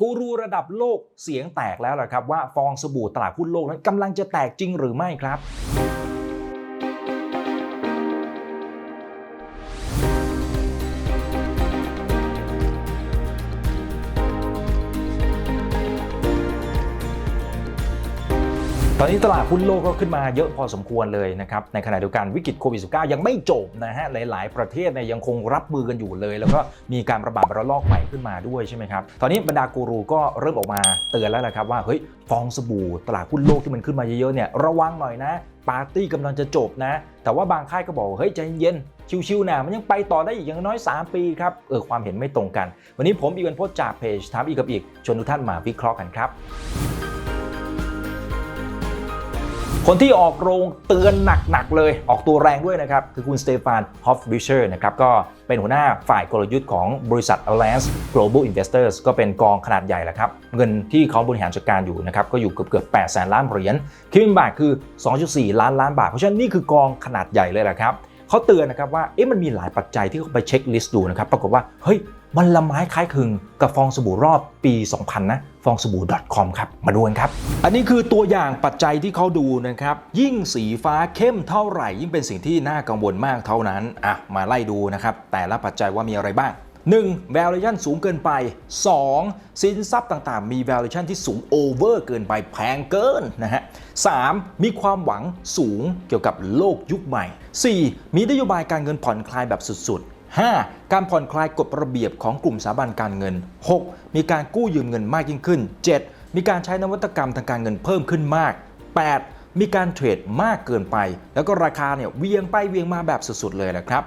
กูรูระดับโลกเสียงแตกแล้วล่ะครับว่าฟองสบู่ตลาดหุ้นโลกนั้นกำลังจะแตกจริงหรือไม่ครับ ตอนนี้ตลาดหุ้นโลกก็ขึ้นมาเยอะพอสมควรเลยนะครับ ในขณะเดียวกันวิกฤตโควิด -19 ยังไม่จบนะฮะ หลาย ๆ ประเทศเนี่ยยังคงรับมือกันอยู่เลย แล้วก็มีการระบาดระลอกใหม่ขึ้นมาด้วยใช่ไหมครับ ตอนนี้บรรดากูรูก็เริ่มออกมาเตือนแล้วนะครับว่าเฮ้ยฟองสบู่ตลาดหุ้นโลกที่มันขึ้นมาเยอะ ๆ เนี่ยระวังหน่อยนะปาร์ตี้กำลังจะจบนะ แต่ว่าบางค่ายก็บอกเฮ้ยใจเย็นชิวๆนะมันยังไปต่อได้อีกอย่างน้อย 3 ปีครับเออความเห็นไม่ตรงกัน วันนี้ผมอีกวันพจน์จากเพจถามอีกกับอีกชวนทุกท่านมาวิเคราะห์กันครับ คนที่ออกโรงเตือนหนักๆเลย ออกตัวแรงด้วยนะครับ คือคุณสเตฟานฮอฟริเชอร์นะครับก็เป็นหัวหน้าฝ่ายกลยุทธ์ของบริษัท Alliance Global Investors ก็เป็นกองขนาดใหญ่แหละครับ เงินที่เขาบริหารจัดการอยู่นะครับ ก็อยู่เกือบเกือบ8แสนล้านเหรียญคิดเป็นบาทคือ 2.4 ล้านล้านบาท เพราะฉะนั้นนี่คือกองขนาดใหญ่เลยแหละครับเขาเตือนนะครับว่าเอ๊ะมันมีหลายปัจจัยที่เขาไปเช็คลิสต์ดูนะครับปรากฏว่าเฮ้ย มันละไม้คล้ายคลึงกับฟองสบู่รอบปี 2000 นะฟองสบู่ .com ครับ มาดูกันครับ อันนี้คือตัวอย่างปัจจัยที่เขาดูนะครับ ยิ่งสีฟ้าเข้มเท่าไหร่ ยิ่งเป็นสิ่งที่น่ากังวลมากเท่านั้น อะ มาไล่ดูนะครับ แต่ละปัจจัยว่ามีอะไรบ้าง 1. valuation สูงเกินไป 2. สินทรัพย์ต่างๆ มี valuation ที่สูง over เกินไปแพงเกินนะฮะ 3. มีความหวังสูงเกี่ยวกับโลกยุคใหม่ 4. มีนโยบายการเงินผ่อนคลายแบบสุดๆ 5. การผ่อนคลายกฎระเบียบของกลุ่มสถาบันการเงิน 6. มีการกู้ยืมเงินมากยิ่งขึ้น 7. มีการใช้นวัตกรรมทางการเงินเพิ่มขึ้นมาก 8. มีการเทรดมากเกินไป แล้วก็ราคาเนี่ยเวียงไปเวียงมาแบบสุดๆเลยนะครับ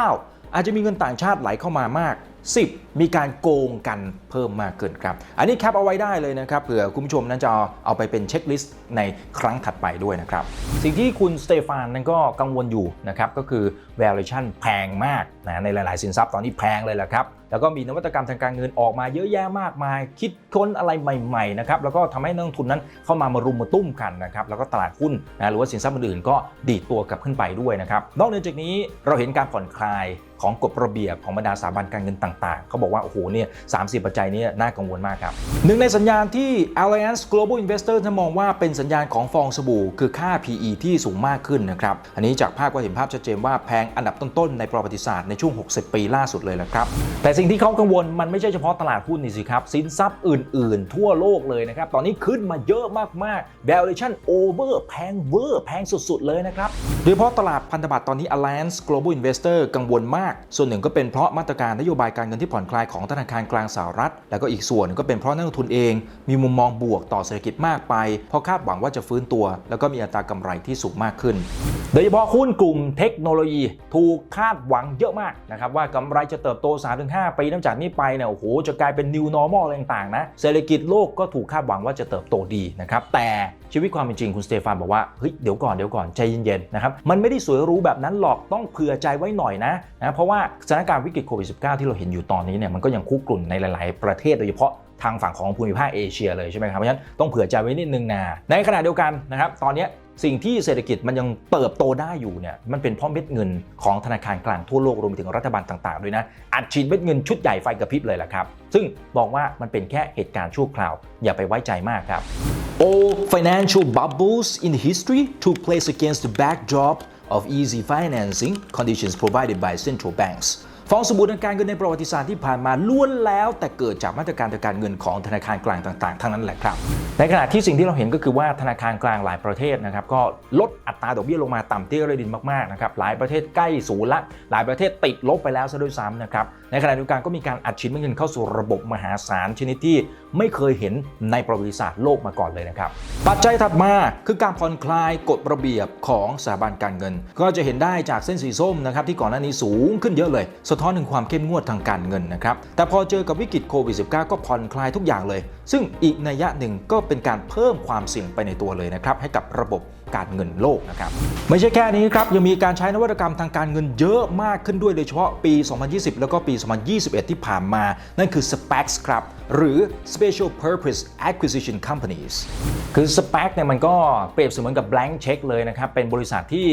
9. อาจจะมีเงินต่างชาติไหลเข้ามามาก 10. มีการโกงกันเพิ่มมากขึ้นครับ อันนี้แคปเอาไว้ได้เลยนะครับเผื่อคุณผู้ชมนั้นจะเอาไปเป็นเช็คลิสต์ในครั้งถัดไปด้วยนะครับ สิ่งที่คุณสเตฟานนั้นก็กังวลอยู่นะครับก็คือ valuation แพงมากนะในหลาย ๆ สินทรัพย์ตอนนี้แพงเลยแหละครับแล้วก็มีนวัตกรรมทางการเงินออกมาเยอะแยะมากมาย คิดค้นอะไรใหม่ ๆ นะครับ แล้วก็ทำให้นักลงทุนนั้นเข้ามามารุมมาตุ้มกันนะครับ แล้วก็ตลาดหุ้นนะหรือว่าสินทรัพย์อื่นๆก็ดีดตัวกลับขึ้นไปด้วยนะครับ นอกเหนือจากนี้เราเห็นการผ่อนคลาย ของกฎระเบียบของบรรดาสถาบันการเงินต่าง ๆ เขาบอกว่า โอ้โหเนี่ยสามสิบปัจจัยนี้น่ากังวลมากครับหนึ่งในสัญญาณที่ Alliance Global Investor ท่านมองว่าเป็นสัญญาณของฟองสบู่ คือค่า PE ที่สูงมากขึ้นนะครับอันนี้จากภาพก็เห็นภาพชัดเจนว่าแพงอันดับต้นๆในประวัติศาสตร์ในช่วง 60 ปีล่าสุดเลยแหละครับแต่สิ่งที่เขากังวลมันไม่ใช่เฉพาะตลาดหุ้นนี่สิครับสินทรัพย์อื่น ๆ ทั่วโลกเลยนะครับตอนนี้ขึ้นมาเยอะมากๆ valuation over แพงเวอร์แพงสุดๆเลยนะครับโดยเฉพาะตลาดพันธบัตรตอนนี้ Alliance Global Investor กังวลมากส่วนหนึ่งก็เป็นเพราะมาตรการนโยบายการเงินที่ผ่อนคลายของธนาคารกลางสหรัฐ แล้วก็อีกส่วนหนึ่งก็เป็นเพราะนักลงทุนเอง มีมุมมองบวกต่อเศรษฐกิจมากไป เพราะคาดหวังว่าจะฟื้นตัว แล้วก็มีอัตรากำไรที่สูงมากขึ้น โดยเฉพาะหุ้นกลุ่มเทคโนโลยี ถูกคาดหวังเยอะมากนะครับว่ากำไรจะเติบโต 3-5 ปีนับจากนี้ไปเนี่ยโอ้โหจะกลายเป็น new normal อะไรต่างๆนะเศรษฐกิจโลกก็ถูกคาดหวังว่าจะเติบโตดีนะครับแต่ ชีวิตความเป็นจริงคุณสเตฟานบอกว่าเฮ้ยเดี๋ยวก่อนเดี๋ยวก่อนใจเย็นๆนะครับมันไม่ได้สวยรู้แบบนั้นหรอกต้องเผื่อใจไว้หน่อยนะนะเพราะว่าสถานการณ์วิกฤตโควิด -19 ที่เราเห็นอยู่ตอนนี้เนี่ยมันก็ยังคุกรุ่นในหลาย ๆ ประเทศโดยเฉพาะทางฝั่งของภูมิภาคเอเชียเลยใช่ไหมครับเพราะฉะนั้นต้องเผื่อใจไว้นิดนึงนะในขณะเดียวกันนะครับตอนนี้ สิ่งที่เศรษฐกิจมันยังเติบโตได้อยู่เนี่ยมันเป็นเพราะเม็ดเงินของธนาคารกลางทั่วโลกรวมไปถึงรัฐบาลต่างๆด้วยนะอัดฉีดเม็ดเงินชุดใหญ่ไฟกระพริบเลยแหละครับซึ่งบอกว่ามันเป็นแค่เหตุการณ์ชั่วคราว อย่าไปไว้ใจมากครับ All financial bubbles in history took place against the backdrop of easy financing conditions provided by central banks ฟองสบู่ทางการเงินในประวัติศาสตร์ที่ผ่านมาล้วนแล้วแต่เกิดจากมาตรการทางการเงินของธนาคารกลางต่างๆ ทั้งนั้นแหละครับในขณะที่สิ่งที่เราเห็นก็คือว่าธนาคารกลางหลายประเทศนะครับก็ลดอัตราดอกเบี้ยลงมาต่ำเตี้ยระดินมากๆนะครับหลายประเทศใกล้ศูนย์ละหลายประเทศติดลบไปแล้วซะด้วยซ้ำนะครับในขณะเดียวกันก็มีการอัดฉีดเงินเข้าสู่ระบบมหาศาลชนิดที่ไม่เคยเห็นในประวัติศาสตร์โลกมาก่อนเลยนะครับปัจจัยถัดมาคือการผ่อนคลายกฎระเบียบของสถาบันการเงิน ก็จะเห็นได้จากเส้นสีส้มนะครับที่ก่อนหน้านี้สูงขึ้นเยอะเลยสะท้อนถึงความเข้มงวดทางการเงินนะครับ แต่พอเจอกับวิกฤตโควิด -19 ก็ผ่อนคลายทุกอย่างเลย ซึ่งอีกนัยยะหนึ่งก็เป็นการเพิ่มความเสี่ยงไปในตัวเลยนะครับให้กับระบบ การเงินโลกนะครับ ไม่ใช่แค่นี้ครับยังมีการใช้นวัตกรรมทางการเงินเยอะมากขึ้นด้วยโดยเฉพาะปี 2020 แล้วก็ปี 2021 ที่ผ่านมา นั่นคือ SPACs ครับ หรือ Special Purpose Acquisition Companies คือ SPAC เนี่ยมันก็เปรียบเสมือนกับ blank check เลยนะครับ เป็นบริษัทที่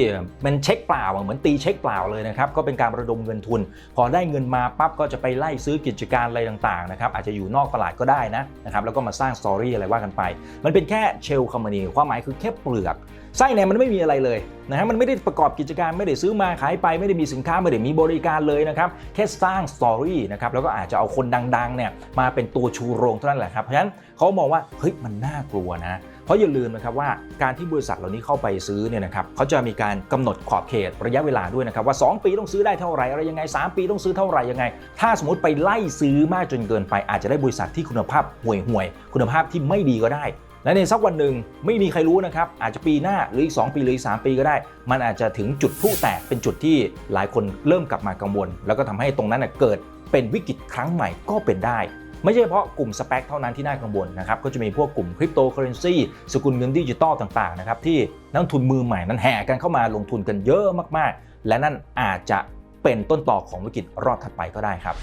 เป็นเช็คเปล่าเหมือนตีเช็คเปล่าเลยนะครับ ก็เป็นการระดมเงินทุน พอได้เงินมาปั๊บก็จะไปไล่ซื้อกิจการอะไรต่างๆนะครับอาจจะอยู่นอกตลาดก็ได้นะนะครับแล้วก็มาสร้างสตอรี่อะไรว่ากันไป มันเป็นแค่เชลคอมมานีความหมายคือแค่เปลือกไส้ในมันไม่มีอะไรเลยนะฮะมันไม่ได้ประกอบกิจการไม่ได้ซื้อมาขายไปไม่ได้มีสินค้าไม่ได้มีบริการเลยนะครับแค่สร้างสตอรี่นะครับแล้วก็อาจจะเอาคนดังๆเนี่ยมาเป็นตัวชูโรงเท่านั้นแหละครับเพราะฉะนั้นเขามองว่าเฮ้ยมันน่ากลัวนะเพราะอย่าลืมนะครับว่าการที่บริษัทเหล่านี้เข้าไปซื้อเนี่ยนะครับเขาจะมีการกำหนดขอบเขตระยะเวลาด้วยนะครับว่า 2 ปีต้องซื้อได้เท่าไหร่อะไรยังไง 3 ปีต้องซื้อเท่าไหร่ยังไง ถ้าสมมติไปไล่ซื้อมากจนเกินไป อาจจะได้บริษัทที่คุณภาพห่วยห่วยๆคุณภาพที่ไม่ดีก็ได้ และในสักวันหนึ่งไม่มีใครรู้นะครับ อาจจะปีหน้าหรืออีก 2 ปีหรืออีก 3 ปีก็ได้ มันอาจจะถึงจุดพลุแตกเป็นจุดที่หลายคนเริ่มกลับมากังวล แล้วก็ทำให้ตรงนั้นเกิดเป็นวิกฤตครั้งใหม่ก็เป็นได้ไม่ใช่เฉพาะกลุ่มสเปคเท่านั้นที่น่ากังวลนะครับ ก็จะมีพวกกลุ่มคริปโตเคอเรนซีสกุลเงินดิจิตอลต่างๆนะครับที่นักทุนมือใหม่นั้นแห่กันเข้ามาลงทุนกันเยอะมากๆ และนั่นอาจจะเป็นต้นต่อของวิกฤตรอบถัดไปก็ได้ครับ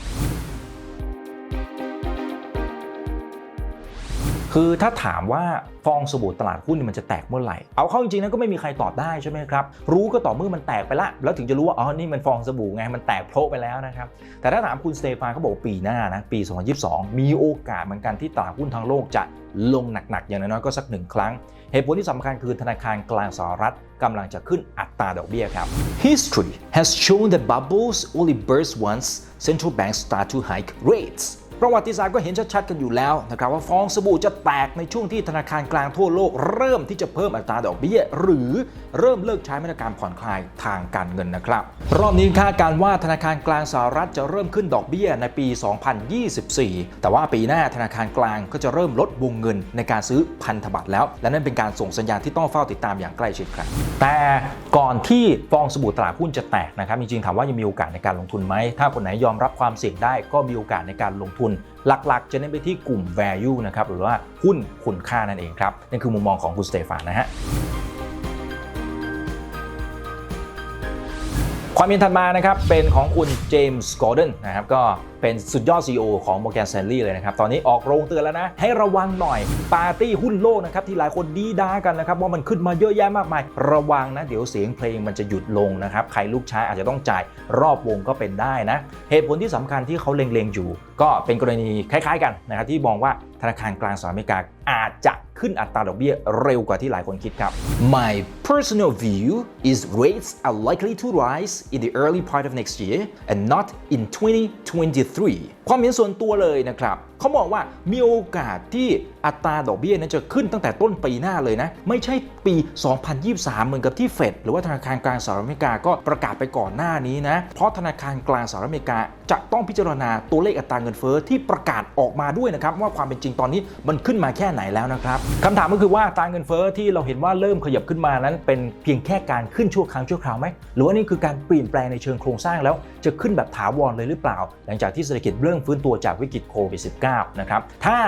คือถ้าถามว่าฟองสบู่ตลาดหุ้นมันจะแตกเมื่อไหร่ เอาเข้าจริงๆนะก็ไม่มีใครตอบได้ใช่ไหมครับ รู้ก็ต่อเมื่อมันแตกไปละ แล้วถึงจะรู้ว่า อ๋อ นี่มันฟองสบู่ไง มันแตกโพะไปแล้วนะครับ แต่ถ้าถามคุณสเตฟานเขาบอกปีหน้านะ ปี 2022 มีโอกาสเหมือนกันที่ตลาดหุ้นทั้งโลกจะลงหนักๆ อย่างน้อยๆก็สักหนึ่งครั้ง เหตุผลที่สำคัญคือธนาคารกลางสหรัฐกำลังจะขึ้นอัตราดอกเบี้ยครับ History has shown that bubbles only burst once central banks start to hike rates ประวัติศาสตร์ก็เห็นชัดๆกันอยู่แล้วนะครับว่าฟองสบู่จะแตกในช่วงที่ธนาคารกลางทั่วโลก เริ่มที่จะเพิ่มอัตราดอกเบี้ย หรือเริ่มเลิกใช้มาตรการผ่อนคลายทางการเงินนะครับ รอบนี้คาดการว่าธนาคารกลางสหรัฐจะเริ่มขึ้นดอกเบี้ยในปี 2024 แต่ว่าปีหน้าธนาคารกลางก็จะเริ่มลดวงเงินในการซื้อพันธบัตรแล้ว และนั่นเป็นการส่งสัญญาณที่ต้องเฝ้าติดตามอย่างใกล้ชิดครับแต่ก่อนที่ฟองสบู่ตลาดหุ้นจะแตกนะครับจริงๆถามว่ายังมีโอกาสในการลงทุนไหมถ้าคนไหนยอมรับความเสี่ยงได้ก็มีโอกาสในการลงทุนหลักๆ จะเน้นไปที่กลุ่ม value นะครับหรือว่าหุ้นคุณค่านั่นเองครับนั่นคือมุมมองของคุณสเตฟานนะฮะ ความเห็นถัดมานะครับเป็นของคุณเจมส์กอร์เดนนะครับก็เป็นสุดยอด CEO ของ Morgan Stanley เลยนะครับ ตอนนี้ออกโรงเตือนแล้วนะ ให้ระวังหน่อยปาร์ตี้หุ้นโลกนะครับ ที่หลายคนดีด้ากันนะครับ ว่ามันขึ้นมาเยอะแยะมากมาย ระวังนะ เดี๋ยวเสียงเพลงมันจะหยุดลงนะครับ ใครลูกช้าอาจจะต้องจ่ายรอบวงก็เป็นได้นะ เหตุผลที่สำคัญที่เขาเล็งๆอยู่ ก็เป็นกรณีคล้าย ๆ กันนะครับที่มองว่าธนาคารกลางสหรัฐอเมริกาอาจจะ ขึ้นอัตราดอกเบี้ยเร็วกว่าที่หลายคนคิดครับ My personal view is rates are likely to rise in the early part of next year and not in 2023 ความเห็นส่วนตัวเลยนะครับเขาบอกว่ามีโอกาสที่อัตราดอกเบี้ยนั้นจะขึ้นตั้งแต่ต้นปีหน้าเลยนะ ไม่ใช่ปี 2023 เหมือนกับที่เฟดหรือว่าธนาคารกลางสหรัฐอเมริกาก็ประกาศไปก่อนหน้านี้นะ เพราะธนาคารกลางสหรัฐอเมริกาจะต้องพิจารณาตัวเลขอัตราเงินเฟ้อที่ประกาศออกมาด้วยนะครับ ว่าความเป็นจริงตอนนี้มันขึ้นมาแค่ไหนแล้วนะครับคำถามก็คือว่าตราเงินเฟ้อที่เราเห็นว่าเริ่มขยับขึ้นมานั้น เป็นเพียงแค่การขึ้นชั่วครั้งชั่วคราวไหมหรือว่านี่คือการเปลี่ยนแปลงในเชิงโครงสร้างแล้ว จะขึ้นแบบถาวรเลยหรือเปล่า หลังจากที่เศรษฐกิจเริ่มฟื้นตัวจากวิกฤตโควิด -19 นะครับถ้า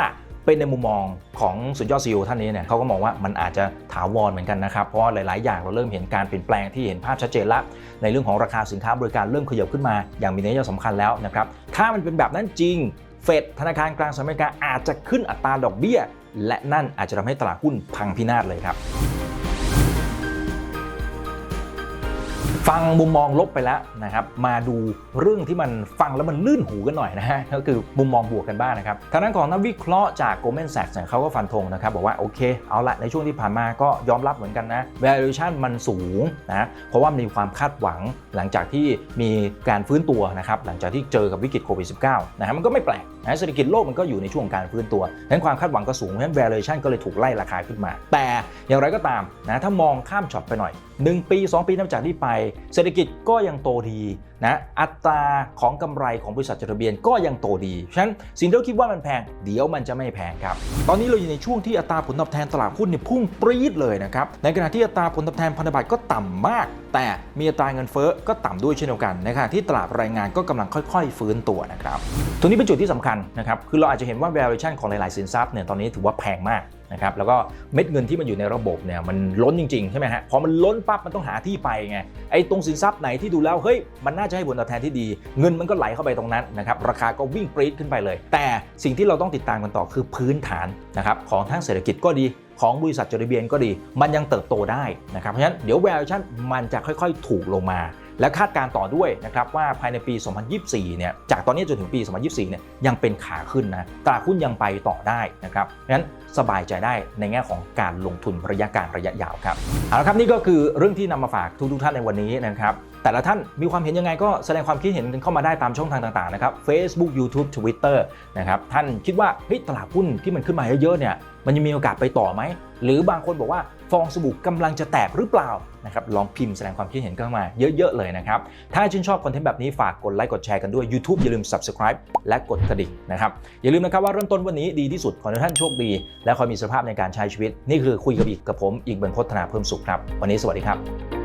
เป็นในมุมมองของสุดยอดซีอท่านนี้เนี่ยเขาก็มองว่ามันอาจจะถาวรเหมือนกันนะครับ เพราะหลาย ๆ อย่างเราเริ่มเห็นการเปลี่ยนแปลงที่เห็นภาพชัดเจนล้วในเรื่องของราคาสินค้าบริการเริ่มขยับขึ้นมา อย่างมีนัยสำคัญแล้วนะครับถ้ามันเป็นแบบนั้นจริงเฟดธนาคารกลางสหรัฐอเมริกาอาจจะขึ้นอัตราดอกเบี้ย และนั่นอาจจะทำให้ตลาดหุ้นพังพินาศเลยครับ ฟังมุมมองลบไปแล้วนะครับ มาดูเรื่องที่มันฟังแล้วมันลื่นหูกันหน่อยนะฮะก็คือมุมมองบวกกันบ้างนะครับทางด้านของนักวิเคราะห์จาก Goldman Sachs เนี่ยเขาก็ฟันธงนะครับ บอกว่าโอเค เอาละในช่วงที่ผ่านมาก็ยอมรับเหมือนกันนะ valuation มันสูงนะเพราะว่ามีความคาดหวังหลังจากที่มีการฟื้นตัวนะครับหลังจากที่เจอกับวิกฤตโควิด -19 นะฮะมันก็ไม่แปลกนะเศรษฐกิจโลกมันก็อยู่ในช่วงการฟื้นตัวดังนั้นความคาดหวังก็สูงดังนั้น valuation ก็เลยถูกไล่ราคาขึ้นมา แต่อย่างไรก็ตามนะถ้ามองข้ามช็อตไปหน่อย 1 ปี 2 ปีนับจากที่ไป เศรษฐกิจก็ยังโตดี นะอัตราของกำไรของบริษัทจดทะเบียนก็ยังโตดี ฉะนั้นสิ่งที่เราคิดว่ามันแพง เดี๋ยวมันจะไม่แพงครับ ตอนนี้เราอยู่ในช่วงที่อัตราผลตอบแทนตลาดหุ้นเนี่ยพุ่งปรี๊ดเลยนะครับ ในขณะที่อัตราผลตอบแทนพันธบัตรก็ต่ำมาก แต่มีอัตราเงินเฟ้อก็ต่ำด้วยเช่นเดียวกันในขณะที่ตลาดแรงงานก็กำลังค่อย ๆ ฟื้นตัวนะครับตรงนี้เป็นจุดที่สำคัญนะครับ คือเราอาจจะเห็นว่า valuation ของหลายๆสินทรัพย์เนี่ยตอนนี้ถือว่าแพงมาก นะครับแล้วก็เม็ดเงินที่มันอยู่ในระบบเนี่ยมันล้นจริงๆใช่ไหมฮะพอมันล้นปั๊บมันต้องหาที่ไปไงไอ้ตรงสินทรัพย์ไหนที่ดูแล้วเฮ้ยมันน่าจะให้ผลตอบแทนที่ดี เงินมันก็ไหลเข้าไปตรงนั้นนะครับราคาก็วิ่งปรี๊ดขึ้นไปเลย แต่สิ่งที่เราต้องติดตามกันต่อคือพื้นฐานนะครับของทางเศรษฐกิจก็ดีของบริษัทจดทะเบียนก็ดี มันยังเติบโตได้นะครับเพราะฉะนั้นเดี๋ยว valuation มันจะค่อยๆ ถูกลงมา และคาดการต่อด้วยนะครับว่าภายในปี 2024 เนี่ย จากตอนนี้จนถึงปี 2024 เนี่ยยังเป็นขาขึ้นนะ ตลาดหุ้นยังไปต่อได้นะครับเพราะฉะนั้นสบายใจได้ในแง่ของการลงทุนระยะกลางระยะยาวครับ เอาละครับนี่ก็คือเรื่องที่นำมาฝากทุกท่านในวันนี้นะครับ แต่ละท่านมีความเห็นยังไงก็แสดงความคิดเห็นกันเข้ามาได้ตามช่องทางต่างๆนะครับ Facebook YouTube Twitter นะครับ ท่านคิดว่าเฮ้ยตลาดหุ้นที่มันขึ้นมาเยอะๆเนี่ย มันยังมีโอกาสไปต่อไหม หรือบางคนบอกว่า ฟองสบู่กำลังจะแตกหรือเปล่านะครับลองพิมพ์แสดงความคิดเห็นเข้ามาเยอะๆเลยนะครับ ถ้าชื่นชอบคอนเทนต์แบบนี้ฝากกดไลค์กดแชร์กันด้วย YouTube อย่าลืม Subscribe และกดกระดิ่งนะครับอย่าลืมนะครับว่าเริ่มต้นวันนี้ดีที่สุดขอให้ท่านโชคดี และคอยมีสภาพในการใช้ชีวิต นี่คือคุยกับอีกกับผมอีกบรรพฒนาเพิ่มสุขครับ วันนี้สวัสดีครับ